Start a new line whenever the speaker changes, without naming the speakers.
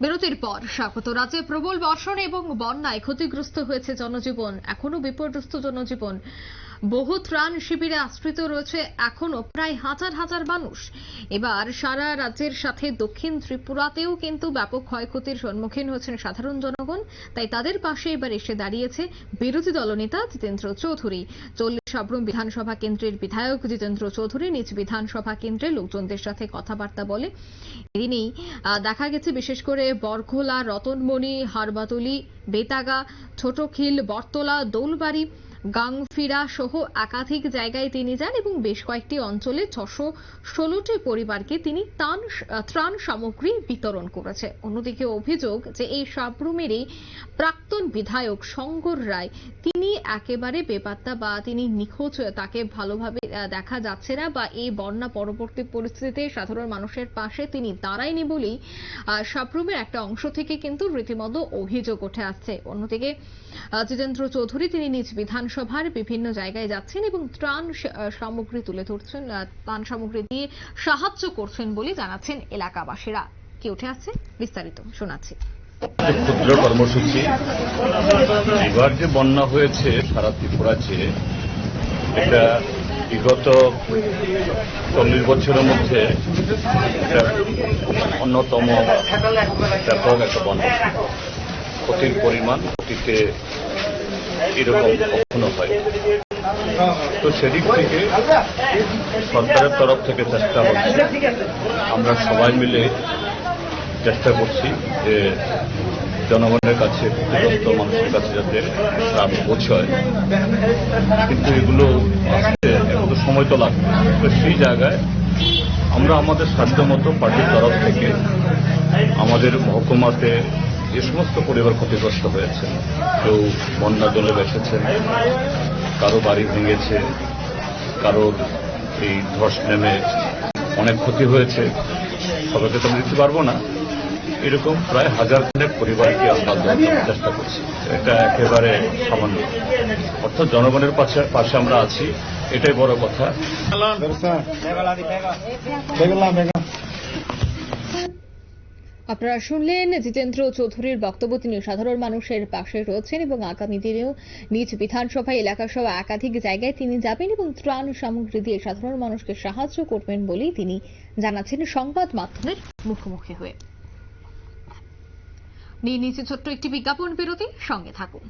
বিরতির পর স্বাগত। রাজ্যে প্রবল বর্ষণ এবং বন্যায় ক্ষতিগ্রস্ত হয়েছে জনজীবন। এখনও বিপর্যস্ত জনজীবন। বহু ত্রাণ শিবিরে আশ্রিত রয়েছে এখনও প্রায় হাজার হাজার মানুষ। এবার সারা রাজ্যের সাথে দক্ষিণ ত্রিপুরাতেও কিন্তু ব্যাপক ক্ষয়ক্ষতির সম্মুখীন হয়েছেন সাধারণ জনগণ। তাই তাদের পাশে এবার এসে দাঁড়িয়েছে বিরোধী দলনেতা জিতেন্দ্র চৌধুরী। চল্লিশ সাবরুম বিধানসভা কেন্দ্রের বিধায়ক জিতেন্দ্র চৌধুরী নিজ বিধানসভা কেন্দ্রে লোকজনদের সাথে কথাবার্তা বলে। এদিনেই দেখা গেছে বিশেষ করে বরঘোলা, রতনমণি, হারবাতলি, বেতাগা, ছোটখিল, বটতলা, দৌলবাড়ি গাংফিরা সহ একাধিক জায়গায় তিনি যান এবং বেশ কয়েকটি অঞ্চলে ছশো ষোলোটি পরিবারকে তিনি ত্রাণ ত্রাণ সামগ্রী বিতরণ করেছে। অন্যদিকে অভিযোগ যে এই সাবরুমেরই প্রাক্তন বিধায়ক শঙ্কর রায়, তিনি একেবারে বেপাত্তা বা তিনি নিখোঁজ, তাকে ভালোভাবে দেখা যাচ্ছে না বা এই বন্যা পরবর্তী পরিস্থিতিতে সাধারণ মানুষের পাশে তিনি দাঁড়ায়নি বলেই সাবরুমের একটা অংশ থেকে কিন্তু রীতিমতো অভিযোগ উঠে আসছে। অন্যদিকে জিতেন্দ্র চৌধুরী তিনি নিজ বিধানসভার বিভিন্ন জায়গায় যাচ্ছেন এবং ত্রাণ সামগ্রী তুলে ধরছেন ত্রাণ সামগ্রী দিয়ে সাহায্য করছেন বলে জানাচ্ছেন এলাকাবাসীরা। কি উঠে আসছে বিস্তারিত শোনাচ্ছি।
ক্ষুদ্র কর্মসূচি। এবার যে বন্যা হয়েছে সারা ত্রিপুরাতে এটা বিগত চল্লিশ বছরের মধ্যে অন্যতম ব্যাপক একটা বন্যা। ক্ষতির পরিমাণ অতীতে এরকম কখনো হয় তো সেদিক থেকে সরকারের তরফ থেকে চেষ্টা হচ্ছে, আমরা সবাই মিলে চেষ্টা করছি যে জনগণের কাছে, ক্ষতিগ্রস্ত মানুষের কাছে যাতে ত্রাণ পৌঁছয়। কিন্তু এগুলো আসতে একটু সময় তো লাগবে তো সেই জায়গায় আমরা আমাদের সাধ্যমতো পার্টির তরফ থেকে আমাদের মহকুমাতে যে সমস্ত পরিবার ক্ষতিগ্রস্ত হয়েছে কেউ বন্যা জলে বেসেছেন কারও বাড়ি ভেঙেছে কারোর এই ধস নেমে অনেক ক্ষতি হয়েছে সবাইকে তো আমি দিতে পারব না। এরকম প্রায় হাজার খানেক পরিবারকে আমরা চেষ্টা করছি। এটা একেবারে সামান্য। অর্থাৎ জনগণের পাশে পাশে আমরা আছি এটাই বড় কথা.
আপনারা শুনলেন জিতেন্দ্র চৌধুরীর বক্তব্য। তিনি সাধারণ মানুষের পাশে রয়েছেন এবং আগামী দিনেও নিজ বিধানসভা এলাকা সহ একাধিক জায়গায় তিনি যাবেন এবং ত্রাণ সামগ্রী দিয়ে সাধারণ মানুষকে সাহায্য করবেন বলেই তিনি জানাচ্ছেন সংবাদ মাধ্যমের মুখোমুখি হয়ে। নিয়ে নিচে ছোট্ট একটি বিজ্ঞাপন বিরতি। সঙ্গে থাকুন।